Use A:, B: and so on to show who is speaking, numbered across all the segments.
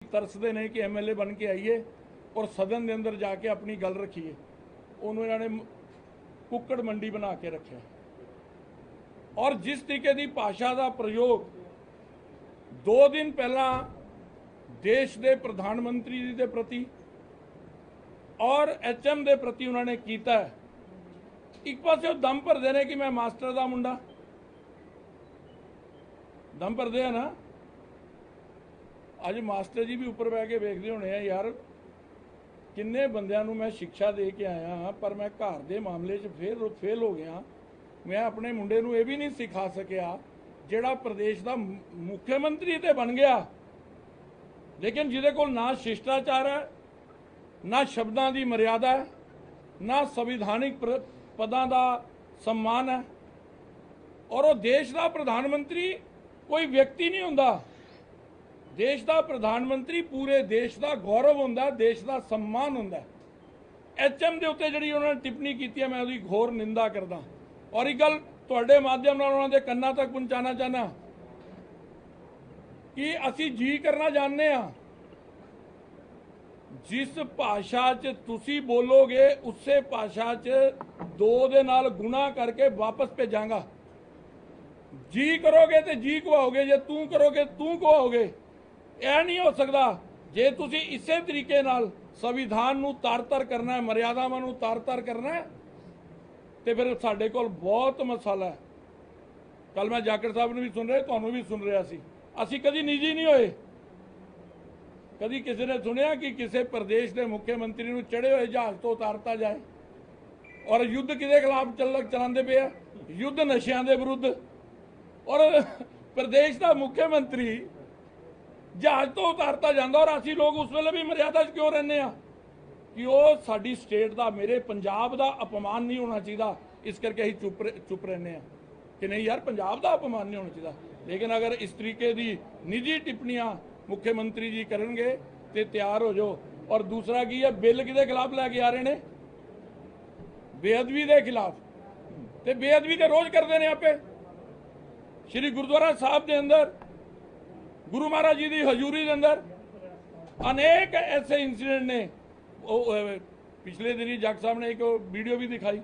A: ਤਰਸਦੇ ਨੇ ਕਿ ਐਮਐਲਏ ਬਣ ਕੇ ਆਈਏ ਔਰ ਸਦਨ ਦੇ ਅੰਦਰ ਜਾ ਕੇ ਆਪਣੀ ਗੱਲ ਰੱਖੀਏ। ਉਹਨੂੰ ਇਹਨਾਂ ਨੇ ਕੁੱਕੜ ਮੰਡੀ ਬਣਾ ਕੇ ਰੱਖਿਆ। ਔਰ ਜਿਸ ਤਰੀਕੇ ਦੀ ਭਾਸ਼ਾ ਦਾ ਪ੍ਰਯੋਗ ਦੋ ਦਿਨ ਪਹਿਲਾਂ ਦੇਸ਼ ਦੇ ਪ੍ਰਧਾਨ ਮੰਤਰੀ ਜੀ ਦੇ ਪ੍ਰਤੀ ਔਰ ਐਚਐਮ ਦੇ ਪ੍ਰਤੀ ਉਹਨਾਂ ਨੇ ਕੀਤਾ ਇੱਕ ਪਾਸੇ ਉਹ ਦਮ ਭਰਦੇ ਨੇ ਕਿ ਮੈਂ ਮਾਸਟਰ ਦਾ ਮੁੰਡਾ। ਦਮ ਭਰਦੇ ਆ ਨਾ। ਅੱਜ ਮਾਸਟਰ ਜੀ ਵੀ ਉੱਪਰ ਬਹਿ ਕੇ ਵੇਖਦੇ ਹੋਣੇ ਆ, ਯਾਰ ਕਿੰਨੇ ਬੰਦਿਆਂ ਨੂੰ ਮੈਂ ਸਿੱਖਿਆ ਦੇ ਕੇ ਆਇਆ ਹਾਂ, ਪਰ ਮੈਂ ਘਰ ਦੇ ਮਾਮਲੇ 'ਚ ਫੇਰ ਫੇਲ ਹੋ ਗਿਆ। ਮੈਂ ਆਪਣੇ ਮੁੰਡੇ ਨੂੰ ਇਹ ਵੀ ਨਹੀਂ ਸਿਖਾ ਸਕਿਆ ਜਿਹੜਾ ਪ੍ਰਦੇਸ਼ ਦਾ ਮੁੱਖ ਮੰਤਰੀ ਤੇ ਬਣ ਗਿਆ। ਲੇਕਿਨ ਜਿਹਦੇ ਕੋਲ ਨਾ ਸ਼ਿਸ਼ਟਾਚਾਰ ਹੈ, ਨਾ ਸ਼ਬਦਾਂ ਦੀ ਮਰਿਆਦਾ ਹੈ, ਨਾ ਸੰਵਿਧਾਨਿਕ ਪਦਾਂ ਦਾ ਸਨਮਾਨ ਹੈ। ਔਰ ਉਹ ਦੇਸ਼ ਦਾ ਪ੍ਰਧਾਨ ਮੰਤਰੀ ਕੋਈ ਵਿਅਕਤੀ ਨਹੀਂ ਹੁੰਦਾ। ਦੇਸ਼ ਦਾ ਪ੍ਰਧਾਨ ਮੰਤਰੀ, ਪੂਰੇ ਦੇਸ਼ ਦਾ ਗੌਰਵ ਹੁੰਦਾ, ਦੇਸ਼ ਦਾ ਸਨਮਾਨ ਹੁੰਦਾ। ਐਚਐਮ ਦੇ ਉੱਤੇ ਜਿਹੜੀ ਉਹਨਾਂ ਨੇ ਟਿੱਪਣੀ ਕੀਤੀ ਹੈ, ਮੈਂ ਉਹਦੀ ਘੋਰ ਨਿੰਦਾ ਕਰਦਾ। ਔਰ ਇਹ ਗੱਲ ਤੁਹਾਡੇ ਮਾਧਿਅਮ ਨਾਲ ਉਹਨਾਂ ਦੇ ਕੰਨਾਂ ਤੱਕ ਪਹੁੰਚਾਉਣਾ ਚਾਹਨਾ ਕਿ ਅਸੀਂ ਜੀ ਕਰਨਾ ਜਾਣਦੇ ਆ ਜਿਸ ਭਾਸ਼ਾ 'ਚ ਤੁਸੀਂ ਬੋਲੋਗੇ, ਉਸੇ ਭਾਸ਼ਾ 'ਚ ਦੋ ਦੇ ਨਾਲ ਗੁਣਾ ਕਰਕੇ ਵਾਪਸ ਭੇਜਾਂਗਾ। ਜੀ ਕਰੋਗੇ ਤੇ ਜੀ ਕਵਾਓਗੇ, ਜੇ ਤੂੰ ਕਰੋਗੇ, ਤੂੰ ਕਵਾਓਗੇ। ਇਹ ਨਹੀਂ ਹੋ ਸਕਦਾ। ਜੇ ਤੁਸੀਂ ਇਸੇ ਤਰੀਕੇ ਨਾਲ ਸੰਵਿਧਾਨ ਨੂੰ ਤਾਰ-ਤਾਰ ਕਰਨਾ ਹੈ, ਮਰਿਆਦਾਵਾਂ ਨੂੰ ਤਾਰ-ਤਾਰ ਕਰਨਾ ਹੈ, ਤੇ ਫਿਰ ਸਾਡੇ ਕੋਲ ਬਹੁਤ ਮਸਲਾ ਹੈ। ਕੱਲ ਮੈਂ ਜਾਕਰ ਸਾਹਿਬ ਨੂੰ ਵੀ ਸੁਣ ਰਿਹਾ, ਤੁਹਾਨੂੰ ਵੀ ਸੁਣ ਰਿਹਾ ਸੀ। ਅਸੀਂ ਕਦੀ ਨਿੱਜੀ ਨਹੀਂ ਹੋਏ। ਕਦੀ ਕਿਸੇ ਨੇ ਸੁਣਿਆ ਕਿ ਕਿਸੇ ਪ੍ਰਦੇਸ਼ ਦੇ ਮੁੱਖ ਮੰਤਰੀ ਨੂੰ ਚੜੇ ਹੋਏ ਜਹਾਜ਼ ਤੋਂ ਉਤਾਰਤਾ ਜਾਏ? ਔਰ ਯੁੱਧ ਕਿਹਦੇ ਖਿਲਾਫ ਚੱਲ, ਚਲਾਉਂਦੇ ਪਏ ਆ? ਯੁੱਧ ਨਸ਼ਿਆਂ ਦੇ ਵਿਰੁੱਧ। ਔਰ ਪ੍ਰਦੇਸ਼ ਦਾ ਮੁੱਖ ਮੰਤਰੀ ਜਹਾਜ਼ ਤੋਂ ਉਤਾਰਤਾ ਜਾਂਦਾ ਔਰ ਅਸੀਂ ਲੋਕ ਉਸ ਵੇਲੇ ਵੀ ਮਰਿਆਦਾ 'ਚ ਕਿਉਂ ਰਹਿੰਦੇ ਆ ਕਿ ਉਹ ਸਾਡੀ ਸਟੇਟ ਦਾ, ਮੇਰੇ ਪੰਜਾਬ ਦਾ ਅਪਮਾਨ ਨਹੀਂ ਹੋਣਾ ਚਾਹੀਦਾ। ਇਸ ਕਰਕੇ ਅਸੀਂ ਚੁੱਪ ਚੁੱਪ ਰਹਿੰਦੇ ਆ ਕਿ ਨਹੀਂ ਯਾਰ, ਪੰਜਾਬ ਦਾ ਅਪਮਾਨ ਨਹੀਂ ਹੋਣਾ ਚਾਹੀਦਾ। ਲੇਕਿਨ ਅਗਰ ਇਸ ਤਰੀਕੇ ਦੀ ਨਿੱਜੀ ਟਿੱਪਣੀਆਂ ਮੁੱਖ ਮੰਤਰੀ ਜੀ ਕਰਨਗੇ ਤੇ ਤਿਆਰ ਹੋ ਜਾਓ। ਔਰ ਦੂਸਰਾ ਕੀ ਹੈ, ਬਿੱਲ ਕਿਹਦੇ ਖਿਲਾਫ ਲੈ ਕੇ ਆ ਰਹੇ ਨੇ? ਬੇਅਦਬੀ ਦੇ ਖਿਲਾਫ। ਤੇ ਬੇਅਦਬੀ ਤੇ ਰੋਜ਼ ਕਰਦੇ ਨੇ ਆਪੇ। ਸ਼੍ਰੀ ਗੁਰਦੁਆਰਾ ਸਾਹਿਬ ਦੇ ਅੰਦਰ ਗੁਰੂ ਮਹਾਰਾਜ ਜੀ ਦੀ ਹਜ਼ੂਰੀ ਦੇ ਅੰਦਰ ਅਨੇਕ ਐਸੇ ਇਨਸੀਡੈਂਟ ਨੇ। ਉਹ ਪਿਛਲੇ ਦਿਨੀ ਜੱਗ ਸਾਹਿਬ ਨੇ ਇੱਕ ਵੀਡੀਓ ਵੀ ਦਿਖਾਈ।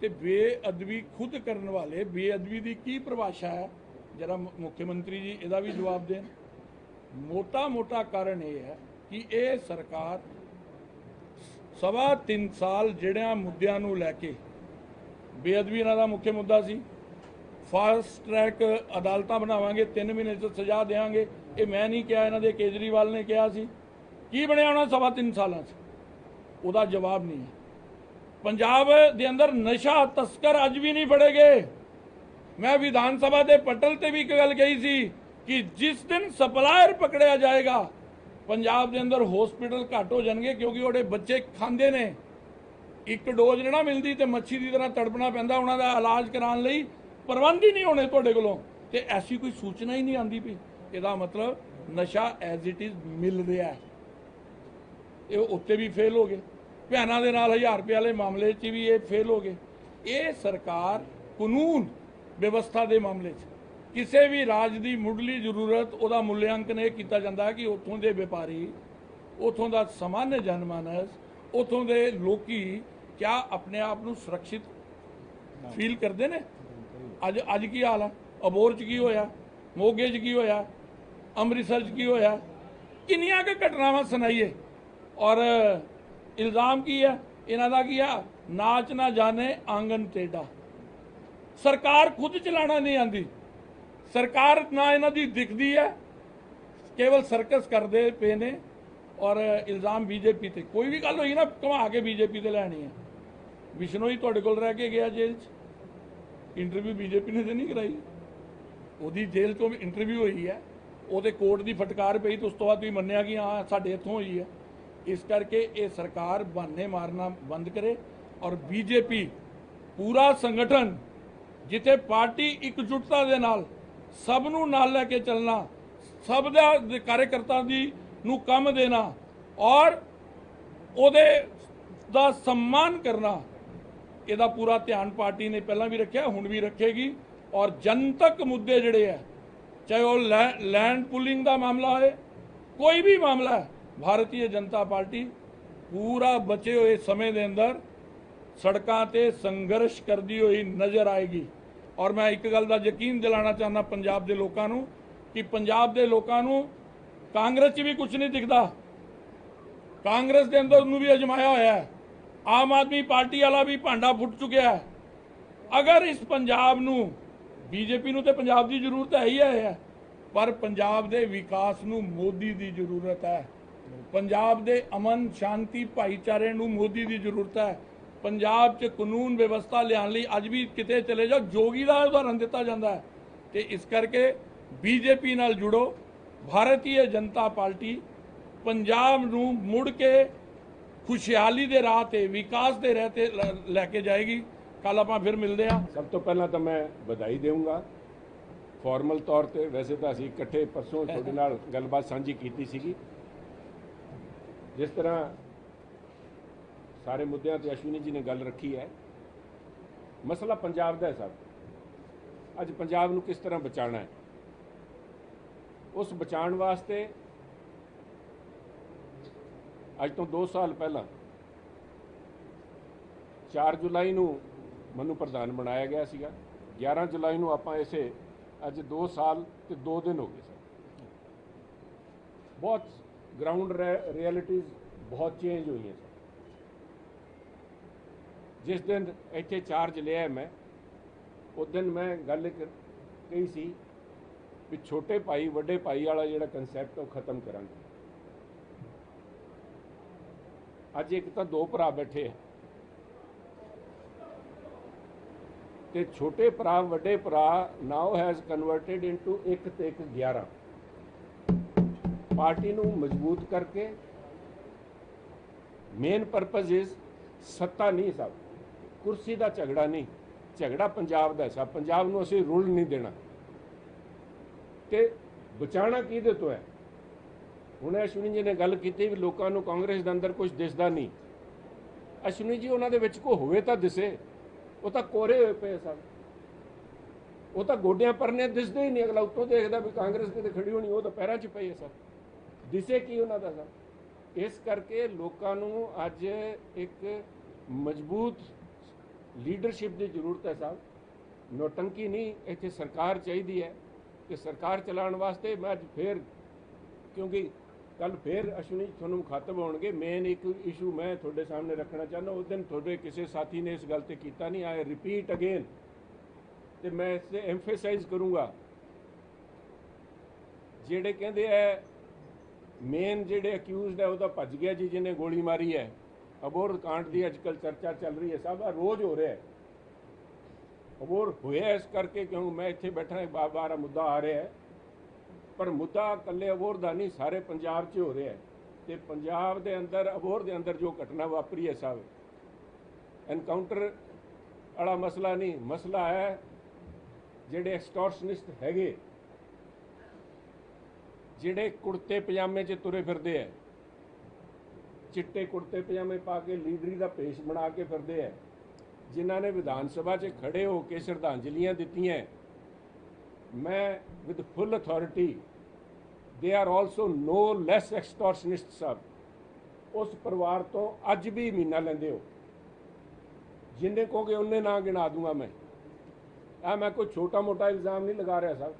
A: ਤੇ ਬੇਅਦਬੀ ਖੁਦ ਕਰਨ ਵਾਲੇ, ਬੇਅਦਬੀ ਦੀ ਕੀ ਪਰਿਭਾਸ਼ਾ ਹੈ? ਜਰਾ ਮੁੱਖ ਮੰਤਰੀ ਜੀ ਇਹਦਾ ਵੀ ਜਵਾਬ ਦੇਣ। ਮੋਟਾ ਮੋਟਾ ਕਾਰਨ ਇਹ ਹੈ ਕਿ ਇਹ ਸਰਕਾਰ ਸਵਾ 3 ਸਾਲ ਜਿਹੜਿਆਂ ਮੁੱਦਿਆਂ ਨੂੰ ਲੈ ਕੇ, ਬੇਅਦਬੀ ਇਹਨਾਂ ਦਾ ਮੁੱਖ ਮੁੱਦਾ ਸੀ। ਫਾਸਟ ਟਰੈਕ ਅਦਾਲਤਾਂ ਬਣਾਵਾਂਗੇ 3 ਮਹੀਨੇ ਚ ਸਜ਼ਾ ਦੇਵਾਂਗੇ। ਇਹ ਮੈਂ ਨਹੀਂ ਕਿਹਾ, ਇਹਨਾਂ ਦੇ ਕੇਜਰੀਵਾਲ ਨੇ ਕਿਹਾ ਸੀ। ਕੀ ਬਣਿਆ ਉਹਨਾਂ ਸਵਾ 3 ਸਾਲਾਂ 'ਚ? ਉਹਦਾ ਜਵਾਬ ਨਹੀਂ ਪੰਜਾਬ ਦੇ ਅੰਦਰ ਨਸ਼ਾ ਤਸਕਰ ਅੱਜ ਵੀ ਨਹੀਂ ਫੜੇ ਗਏ ਮੈਂ ਵਿਧਾਨ ਸਭਾ ਦੇ ਪਟਲ ਤੇ ਵੀ ਇੱਕ ਗੱਲ ਕਹੀ ਸੀ ਕਿ ਜਿਸ ਦਿਨ ਸਪਲਾਇਰ ਪਕੜਿਆ ਜਾਏਗਾ, ਪੰਜਾਬ ਦੇ ਅੰਦਰ ਹਸਪੀਟਲ ਘੱਟ ਹੋ ਜਾਣਗੇ ਕਿਉਂਕਿ ਉਹਦੇ ਬੱਚੇ ਖਾਂਦੇ ਨੇ। ਇੱਕ ਡੋਜ਼ ਨਹੀਂ ਨਾ ਮਿਲਦੀ ਤੇ ਮੱਛੀ ਦੀ ਤਰ੍ਹਾਂ ਤੜਪਣਾ ਪੈਂਦਾ, ਉਹਨਾਂ ਦਾ ਇਲਾਜ ਕਰਾਉਣ ਲਈ ਪ੍ਰਬੰਧ ਹੀ ਨਹੀਂ ਹੋਣੇ ਤੁਹਾਡੇ ਕੋਲੋਂ। ਤੇ ਐਸੀ ਕੋਈ ਸੂਚਨਾ ਹੀ ਨਹੀਂ ਆਂਦੀ ਪਈ। ਇਹਦਾ ਮਤਲਬ ਨਸ਼ਾ ਐਜ਼ ਇਟ ਇਜ਼ ਮਿਲ ਰਿਹਾ ਇਹ ਉੱਤੇ ਵੀ ਫੇਲ ਹੋ ਗਏ। ਭੈਣਾਂ ਦੇ ਨਾਲ 1000 ਰੁਪਏ ਵਾਲੇ ਮਾਮਲੇ 'ਚ ਵੀ ਇਹ ਫੇਲ ਹੋ ਗਏ। ਇਹ ਸਰਕਾਰ ਕਾਨੂੰਨ ਵਿਵਸਥਾ ਦੇ ਮਾਮਲੇ 'ਚ। ਕਿਸੇ ਵੀ ਰਾਜ ਦੀ ਮੁੱਢਲੀ ਜ਼ਰੂਰਤ, ਉਹਦਾ ਮੁੱਲਿਆਂਕਨ ਇਹ ਕੀਤਾ ਜਾਂਦਾ ਕਿ ਉੱਥੋਂ ਦੇ ਵਪਾਰੀ, ਉੱਥੋਂ ਦਾ ਸਮਾਨਯ ਜਨਮਾਨਸ, ਉੱਥੋਂ ਦੇ ਲੋਕੀ ਕਿਆ ਆਪਣੇ ਆਪ ਨੂੰ ਸੁਰੱਖਿਅਤ ਫੀਲ ਕਰਦੇ ਨੇ? ਅੱਜ ਅੱਜ ਕੀ ਹਾਲ ਆ? ਅਬੋਰ 'ਚ ਕੀ ਹੋਇਆ? ਮੋਗੇ 'ਚ ਕੀ ਹੋਇਆ? ਅੰਮ੍ਰਿਤਸਰ 'ਚ ਕੀ ਹੋਇਆ? ਕਿੰਨੀਆਂ ਕੁ ਘਟਨਾਵਾਂ ਸੁਣਾਈਏ? ਔਰ ਇਲਜ਼ਾਮ ਕੀ ਹੈ ਇਹਨਾਂ ਦਾ ਕੀ ਆ? ਨਾਚ ਨਾ ਜਾਣੇ ਆਂਗਨ ਟੇਡਾ ਸਰਕਾਰ ਖੁਦ ਚਲਾਣਾ ਨਹੀਂ ਆਂਦੀ। ਸਰਕਾਰ ਨਾ ਇਹਨਾਂ ਦੀ ਦਿਖਦੀ ਹੈ। ਕੇਵਲ ਸਰਕਸ ਕਰਦੇ ਪਏ ਨੇ। ਔਰ ਇਲਜ਼ਾਮ ਬੀਜੇਪੀ ਤੇ। ਕੋਈ ਵੀ ਗੱਲ ਹੋਈ ਨਾ, ਘੁਮਾ ਕੇ ਬੀਜੇਪੀ ਤੇ ਲੈਣੀ ਹੈ। ਵਿਸ਼ਨੋਈ ਤੁਹਾਡੇ ਕੋਲ ਰਹਿ ਕੇ ਗਿਆ ਜੇਲ੍ਹ 'ਚ। ਇੰਟਰਵਿਊ ਬੀਜੇਪੀ ਨੇ ਤੇ ਨਹੀਂ ਕਰਾਈ। ਉਹਦੀ ਜੇਲ੍ਹ ਤੋਂ ਇੰਟਰਵਿਊ ਹੋਈ ਹੈ। ਉਹਦੇ ਕੋਰਟ ਦੀ ਫਟਕਾਰ ਪਈ ਤੇ ਉਸ ਤੋਂ ਬਾਅਦ ਤੁਸੀਂ ਮੰਨਿਆ ਕਿ ਹਾਂ, ਸਾਡੇ ਇੱਥੋਂ ਹੋਈ ਹੈ। ਇਸ ਕਰਕੇ ਇਹ ਸਰਕਾਰ ਬਹਾਨੇ ਮਾਰਨਾ ਬੰਦ ਕਰੇ ਔਰ ਬੀਜੇਪੀ ਪੂਰਾ ਸੰਗਠਨ ਜਿੱਥੇ ਪਾਰਟੀ ਇਕਜੁੱਟਤਾ ਦੇ ਨਾਲ ਸਭ ਨੂੰ ਨਾਲ ਲੈ ਕੇ ਚੱਲਣਾ, ਸਭ ਦਾ ਕਾਰਜਕਰਤਾ ਦੀ ਨੂੰ ਕੰਮ ਦੇਣਾ ਔਰ ਉਹਦੇ ਦਾ ਸਨਮਾਨ ਕਰਨਾ ਇਹਦਾ ਪੂਰਾ ਧਿਆਨ ਪਾਰਟੀ ਨੇ ਪਹਿਲਾਂ ਵੀ ਰੱਖਿਆ, ਹੁਣ ਵੀ ਰੱਖੇਗੀ। ਔਰ ਜਨਤਕ ਮੁੱਦੇ ਜਿਹੜੇ ਆ, ਚਾਹੇ ਉਹ ਲੈ- ਲੈਂਡ ਪੁਲਿੰਗ ਦਾ ਮਾਮਲਾ ਹੋਏ, ਕੋਈ ਵੀ ਮਾਮਲਾ ਹੈ ਭਾਰਤੀ ਜਨਤਾ ਪਾਰਟੀ ਪੂਰਾ ਬਚੇ ਹੋਏ ਸਮੇਂ ਦੇ ਅੰਦਰ ਸੜਕਾਂ ਤੇ ਸੰਘਰਸ਼ ਕਰਦੀ ਹੋਈ ਨਜ਼ਰ ਆਏਗੀ। ਔਰ ਮੈਂ ਇੱਕ ਗੱਲ ਦਾ ਯਕੀਨ ਦਿਲਾਣਾ ਚਾਹੁੰਦਾ ਪੰਜਾਬ ਦੇ ਲੋਕਾਂ ਨੂੰ ਕਿ ਪੰਜਾਬ ਦੇ ਲੋਕਾਂ ਨੂੰ ਕਾਂਗਰਸ 'ਚ ਵੀ ਕੁਝ ਨਹੀਂ ਦਿਖਦਾ। ਕਾਂਗਰਸ ਦੇ ਅੰਦਰ ਉਹਨੂੰ ਵੀ ਅਜਮਾਇਆ ਹੋਇਆ ਹੈ। ਆਮ ਆਦਮੀ ਪਾਰਟੀ ਵਾਲਾ ਵੀ ਭਾਂਡਾ ਫੁੱਟ ਚੁੱਕਿਆ ਹੈ। ਅਗਰ ਇਸ ਪੰਜਾਬ ਨੂੰ, ਬੀਜੇਪੀ ਨੂੰ ਤੇ ਪੰਜਾਬ ਦੀ ਜ਼ਰੂਰਤ ਹੈ ਹੀ ਹੈ, ਪਰ ਪੰਜਾਬ ਦੇ ਵਿਕਾਸ ਨੂੰ ਮੋਦੀ ਦੀ ਜ਼ਰੂਰਤ ਹੈ। ਪੰਜਾਬ ਦੇ ਅਮਨ, ਸ਼ਾਂਤੀ, ਭਾਈਚਾਰੇ ਨੂੰ ਮੋਦੀ ਦੀ ਜ਼ਰੂਰਤ ਹੈ। ਪੰਜਾਬ 'ਚ ਕਾਨੂੰਨ ਵਿਵਸਥਾ ਲਿਆਉਣ ਲਈ ਅੱਜ ਵੀ ਕਿਤੇ ਚਲੇ ਜਾਓ, ਜੋਗੀ ਦਾ ਉਦਾਹਰਨ ਦਿੱਤਾ ਜਾਂਦਾ ਹੈ। ਤੇ ਇਸ ਕਰਕੇ ਬੀਜੇਪੀ ਨਾਲ ਜੁੜੋ। ਭਾਰਤੀ ਜਨਤਾ ਪਾਰਟੀ ਪੰਜਾਬ ਨੂੰ ਮੁੜ ਕੇ ਖੁਸ਼ਹਾਲੀ ਦੇ ਰਾਹ ਤੇ ਵਿਕਾਸ ਦੇ ਰਾਹ ਤੇ ਲ- ਕੇ ਜਾਏਗੀ। ਕੱਲ ਆਪਾਂ ਫਿਰ ਮਿਲਦੇ ਹਾਂ।
B: ਸਭ ਤੋਂ ਪਹਿਲਾਂ ਤਾਂ ਮੈਂ ਵਧਾਈ ਦੇਵਾਂਗਾ ਫਾਰਮਲ ਤੌਰ ਤੇ ਵੈਸੇ ਤਾਂ ਅਸੀਂ ਇਕੱਠੇ ਪਰਸੋਂ ਤੁਹਾਡੇ ਨਾਲ ਗੱਲਬਾਤ ਸਾਂਝੀ ਕੀਤੀ ਸੀਗੀ। ਜਿਸ ਤਰ੍ਹਾਂ ਸਾਰੇ ਮੁੱਦਿਆਂ ਤੇ ਅਸ਼ਵਨੀ ਜੀ ਨੇ ਗੱਲ ਰੱਖੀ ਹੈ। ਮਸਲਾ ਪੰਜਾਬ ਦਾ ਹੈ ਸਭ। ਅੱਜ ਪੰਜਾਬ ਨੂੰ ਕਿਸ ਤਰ੍ਹਾਂ ਬਚਾਉਣਾ ਹੈ? ਉਸ ਬਚਾਉਣ ਵਾਸਤੇ ਅੱਜ ਤੋਂ 2 ਸਾਲ ਪਹਿਲਾਂ 4 ਜੁਲਾਈ ਨੂੰ ਮੈਨੂੰ ਪ੍ਰਧਾਨ ਬਣਾਇਆ ਗਿਆ ਸੀਗਾ। 11 ਜੁਲਾਈ ਨੂੰ ਆਪਾਂ ਇਸੇ ਅੱਜ 2 ਸਾਲ ਤੇ 2 ਦਿਨ ਹੋ ਗਏ ਸਰ। ਬਹੁਤ ਗਰਾਊਂਡ ਰਿਐਲਿਟੀਜ਼ ਬਹੁਤ ਚੇਂਜ ਹੋਈਆਂ ਸਰ। ਜਿਸ ਦਿਨ ਇੱਥੇ ਚਾਰਜ ਲਿਆ ਮੈਂ, ਉਸ ਦਿਨ ਮੈਂ ਗੱਲ ਇੱਕ ਕਹੀ ਸੀ ਵੀ ਛੋਟੇ ਭਾਈ, ਵੱਡੇ ਭਾਈ ਵਾਲਾ ਜਿਹੜਾ ਕਨਸੈਪਟ ਉਹ ਖਤਮ ਕਰਾਂਗੇ। ਅੱਜ ਇੱਕ ਤਾਂ ਦੋ ਭਰਾ ਬੈਠੇ ਆ। ਤੇ ਛੋਟੇ ਭਰਾ, ਵੱਡੇ ਭਰਾ ਨਾਓ ਹੈਜ਼ ਕਨਵਰਟਡ ਇਨਟੂ 1 ਤੇ 1 11 ਪਾਰਟੀ ਨੂੰ ਮਜ਼ਬੂਤ ਕਰਕੇ ਮੇਨ ਪਰਪਸ ਇਜ਼ ਸੱਤਾ ਨਹੀਂ ਸਭ। ਕੁਰਸੀ ਦਾ ਝਗੜਾ ਨਹੀਂ, ਝਗੜਾ ਪੰਜਾਬ ਦਾ ਸਭ। ਪੰਜਾਬ ਨੂੰ ਅਸੀਂ ਰੁਲ ਨਹੀਂ ਦੇਣਾ। ਤੇ ਬਚਾਣਾ ਕਿਹਦੇ ਤੋਂ ਹੈ? ਹੁਣ ਅਸ਼ਵਨੀ ਜੀ ਨੇ ਗੱਲ ਕੀਤੀ ਵੀ ਲੋਕਾਂ ਨੂੰ ਕਾਂਗਰਸ ਦੇ ਅੰਦਰ ਕੁਝ ਦਿਸਦਾ ਨਹੀਂ। ਅਸ਼ਵਨੀ ਜੀ, ਉਹਨਾਂ ਦੇ ਵਿੱਚ ਕੋ ਹੋਵੇ ਤਾਂ ਦਿਸੇ। ਉਹ ਤਾਂ ਕੋਰੇ ਹੋਏ ਪਏ ਸਨ। ਉਹ ਤਾਂ ਗੋਡਿਆਂ ਪਰਨੇ ਦਿਸਦੇ ਹੀ ਨਹੀਂ। ਅਗਲਾ ਉੱਤੋਂ ਦੇਖਦਾ ਵੀ ਕਾਂਗਰਸ ਕਿਤੇ ਖੜੀ ਹੋਣੀ, ਉਹ ਤਾਂ ਪੈਰਾਂ 'ਚ ਪਈ ਹੈ ਸਰ ਦਿਸੇ ਕੀ ਉਹਨਾਂ ਦਾ ਸਰ ਇਸ ਕਰਕੇ ਲੋਕਾਂ ਨੂੰ ਅੱਜ ਇੱਕ ਮਜ਼ਬੂਤ ਲੀਡਰਸ਼ਿਪ ਦੀ ਜ਼ਰੂਰਤ ਹੈ ਸਾਹਿਬ। ਨੋਟੰਕੀ ਨਹੀਂ, ਇੱਥੇ ਸਰਕਾਰ ਚਾਹੀਦੀ ਹੈ ਕਿ ਸਰਕਾਰ ਚਲਾਉਣ ਵਾਸਤੇ ਮੈਂ ਅੱਜ ਫੇਰ, ਕਿਉਂਕਿ ਕੱਲ ਫੇਰ ਅਸ਼ਵਨੀ ਤੁਹਾਨੂੰ ਖਤਮ ਹੋਣਗੇ। ਮੇਨ ਇੱਕ ਇਸ਼ੂ ਮੈਂ ਤੁਹਾਡੇ ਸਾਹਮਣੇ ਰੱਖਣਾ ਚਾਹੁੰਦਾ, ਉਸ ਦਿਨ ਤੁਹਾਡੇ ਕਿਸੇ ਸਾਥੀ ਨੇ ਇਸ ਗੱਲ ਤੇ ਕੀਤਾ ਨਹੀਂ। ਆਈ ਰਿਪੀਟ ਅਗੇਨ ਤੇ ਮੈਂ ਇਸ ਤੇ ਐਮਫੇਸਾਈਜ਼ ਕਰੂੰਗਾ। ਜਿਹੜੇ ਕਹਿੰਦੇ ਐ ਮੇਨ ਜਿਹੜੇ ਅਕਿਊਜ਼ਡ ਹੈ ਉਹ ਤਾਂ ਭੱਜ ਗਿਆ ਜੀ, ਜਿਹਨੇ ਗੋਲੀ ਮਾਰੀ ਹੈ। ਅਬੋਰ ਕਾਂਡ ਦੀ ਅੱਜਕੱਲ ਚਰਚਾ ਚੱਲ ਰਹੀ ਹੈ, ਸਭ ਆਹ ਰੋਜ਼ ਹੋ ਰਿਹਾ ਹੈ। ਅਬੋਰ ਹੋਇਆ ਇਸ ਕਰਕੇ ਕਿਉਂਕਿ ਮੈਂ ਇੱਥੇ ਬੈਠਾ ਬਾਰ ਬਾਰ ਮੁੱਦਾ ਆ ਰਿਹਾ ਹੈ। ਪਰ ਮੁੱਦਾ ਇਕੱਲੇ ਅਬੋਹਰ ਦਾ ਨਹੀਂ, ਸਾਰੇ ਪੰਜਾਬ 'ਚ ਹੋ ਰਿਹਾ ਹੈ। ਤੇ ਪੰਜਾਬ ਦੇ ਅੰਦਰ, ਅਬੋਹਰ ਦੇ ਅੰਦਰ ਜੋ ਘਟਨਾ ਵਾਪਰੀ ਹੈ ਸਾਹਿਬ ਐਨਕਾਊਂਟਰ ਵਾਲਾ ਮਸਲਾ ਨਹੀਂ, ਮਸਲਾ ਹੈ ਜਿਹੜੇ ਐਕਸਟੋਰਸ਼ਨਿਸਟ ਹੈਗੇ, ਜਿਹੜੇ ਕੁੜਤੇ ਪਜਾਮੇ 'ਚ ਤੁਰੇ ਫਿਰਦੇ ਐ ਚਿੱਟੇ ਕੁੜਤੇ ਪਜਾਮੇ ਪਾ ਕੇ ਲੀਡਰੀ ਦਾ ਪੇਸ਼ ਬਣਾ ਕੇ ਫਿਰਦੇ ਐ ਜਿਨ੍ਹਾਂ ਨੇ ਵਿਧਾਨ ਸਭਾ 'ਚ ਖੜੇ ਹੋ ਕੇ ਸ਼ਰਧਾਂਜਲੀਆਂ ਦਿੱਤੀਆਂ ਮੈਂ with full authority they are also no less extortionist ਸਾਹਿਬ ਉਸ ਪਰਿਵਾਰ ਤੋਂ ਅੱਜ ਵੀ ਮਹੀਨਾ ਲੈਂਦੇ ਹੋ ਜਿੰਨੇ ਕਹੋਗੇ ਉਹਨੇ ਨਾ ਗਿਣਾ ਦੂੰਗਾ ਮੈਂ ਆ ਮੈਂ ਕੋਈ ਛੋਟਾ ਮੋਟਾ ਇਲਜ਼ਾਮ ਨਹੀਂ ਲਗਾ ਰਿਹਾ ਸਾਹਿਬ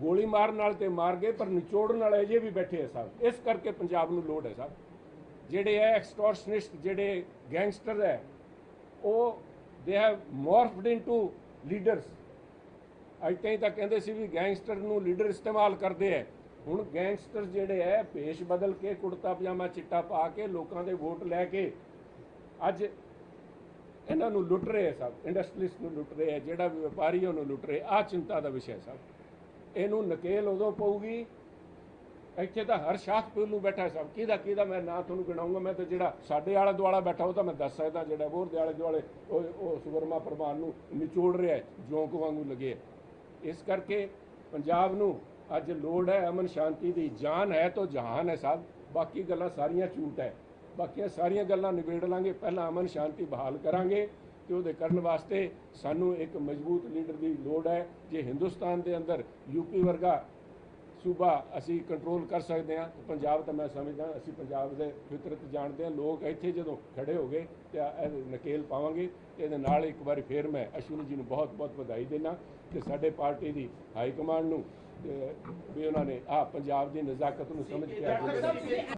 B: ਗੋਲੀ ਮਾਰਨ ਨਾਲ ਤੇ ਮਾਰ ਗਏ ਪਰ ਨਿਚੋੜਨ ਵਾਲੇ ਅਜੇ ਵੀ ਬੈਠੇ ਆ ਸਾਹਿਬ ਇਸ ਕਰਕੇ ਪੰਜਾਬ ਨੂੰ ਲੋੜ ਹੈ ਸਾਹਿਬ ਜਿਹੜੇ ਹੈ ਐਕਸਟੋਰਸ਼ਨਿਸਟ ਜਿਹੜੇ ਗੈਂਗਸਟਰ ਹੈ ਉਹ ਦੇ ਹੈਵ ਮੋਰਫਡ ਇਨਟੂ ਲੀਡਰਸ ਅੱਜ ਤਾਈਂ ਤਾਂ ਕਹਿੰਦੇ ਸੀ ਵੀ ਗੈਂਗਸਟਰ ਨੂੰ ਲੀਡਰ ਇਸਤੇਮਾਲ ਕਰਦੇ ਐ ਹੁਣ ਗੈਂਗਸਟਰ ਜਿਹੜੇ ਐ ਭੇਸ਼ ਬਦਲ ਕੇ ਕੁੜਤਾ ਪਜਾਮਾ ਚਿੱਟਾ ਪਾ ਕੇ ਲੋਕਾਂ ਦੇ ਵੋਟ ਲੈ ਕੇ ਅੱਜ ਇਹਨਾਂ ਨੂੰ ਲੁੱਟ ਰਹੇ ਐ ਸਭ ਇੰਡਸਟਰੀਲਿਸਟ ਨੂੰ ਲੁੱਟ ਰਹੇ ਐ ਜਿਹੜਾ ਵੀ ਵਪਾਰੀ ਉਹਨੂੰ ਲੁੱਟ ਰਹੇ ਆ ਚਿੰਤਾ ਦਾ ਵਿਸ਼ਾ ਸਭ ਇਹਨੂੰ ਨਕੇਲ ਉਦੋਂ ਪਊਗੀ ਇੱਥੇ ਤਾਂ ਹਰ ਸ਼ਾਖ ਨੂੰ ਬੈਠਾ ਸਭ ਕਿਹਦਾ ਕਿਹਦਾ ਮੈਂ ਨਾਂ ਤੁਹਾਨੂੰ ਗਿਣਾਉਂਗਾ ਮੈਂ ਤਾਂ ਜਿਹੜਾ ਸਾਡੇ ਆਲਾ ਦੁਆਲਾ ਬੈਠਾ ਉਹ ਤਾਂ ਮੈਂ ਦੱਸ ਸਕਦਾ ਜਿਹੜਾ ਹੋਰ ਦੇ ਆਲੇ ਦੁਆਲੇ ਉਹ ਉਹ ਸੁਵਰਮਾ ਪ੍ਰਮਾਨ ਨੂੰ ਨਿਚੋੜ ਰਿਹਾ ਹੈ, ਜੋਂਕ ਵਾਂਗੂ ਲੱਗੇ ਹੈ। ਇਸ ਕਰਕੇ ਪੰਜਾਬ ਨੂੰ ਅੱਜ ਲੋੜ ਹੈ, ਅਮਨ ਸ਼ਾਂਤੀ ਦੀ ਜਾਨ ਹੈ ਤਾਂ ਜਹਾਨ ਹੈ ਸਾਹਿਬ ਬਾਕੀ ਗੱਲਾਂ ਸਾਰੀਆਂ ਝੂਠ ਹੈ। ਬਾਕੀਆਂ ਸਾਰੀਆਂ ਗੱਲਾਂ ਨਿਬੇੜ ਲਾਂਗੇ। ਪਹਿਲਾਂ ਅਮਨ ਸ਼ਾਂਤੀ ਬਹਾਲ ਕਰਾਂਗੇ ਤੇ ਉਹਦੇ ਕਰਨ ਵਾਸਤੇ ਸਾਨੂੰ ਇੱਕ ਮਜ਼ਬੂਤ ਲੀਡਰ ਦੀ ਲੋੜ ਹੈ। ਜੇ ਹਿੰਦੁਸਤਾਨ ਦੇ ਅੰਦਰ ਯੂਪੀ ਵਰਗਾ ਸੂਬਾ ਅਸੀਂ ਕੰਟਰੋਲ ਕਰ ਸਕਦੇ ਹਾਂ ਪੰਜਾਬ ਤਾਂ ਮੈਂ ਸਮਝਦਾ, ਅਸੀਂ ਪੰਜਾਬ ਦੇ ਫਿਤਰਤ ਜਾਣਦੇ ਹਾਂ। ਲੋਕ ਇੱਥੇ ਜਦੋਂ ਖੜੇ ਹੋ ਗਏ ਤੇ ਇਹ ਨਕੇਲ ਪਾਵਾਂਗੇ ਤੇ ਇਹਦੇ ਨਾਲ ਇੱਕ ਵਾਰੀ ਫੇਰ ਮੈਂ ਅਸ਼ਵਨੀ ਜੀ ਨੂੰ ਬਹੁਤ ਬਹੁਤ ਵਧਾਈ ਦੇਣਾ ਤੇ ਸਾਡੇ ਪਾਰਟੀ ਦੀ ਹਾਈ ਕਮਾਂਡ ਨੂੰ ਵੀ ਉਹਨਾਂ ਨੇ ਆ ਪੰਜਾਬ ਦੀ ਨਜ਼ਾਕਤ ਨੂੰ ਸਮਝ ਕੇ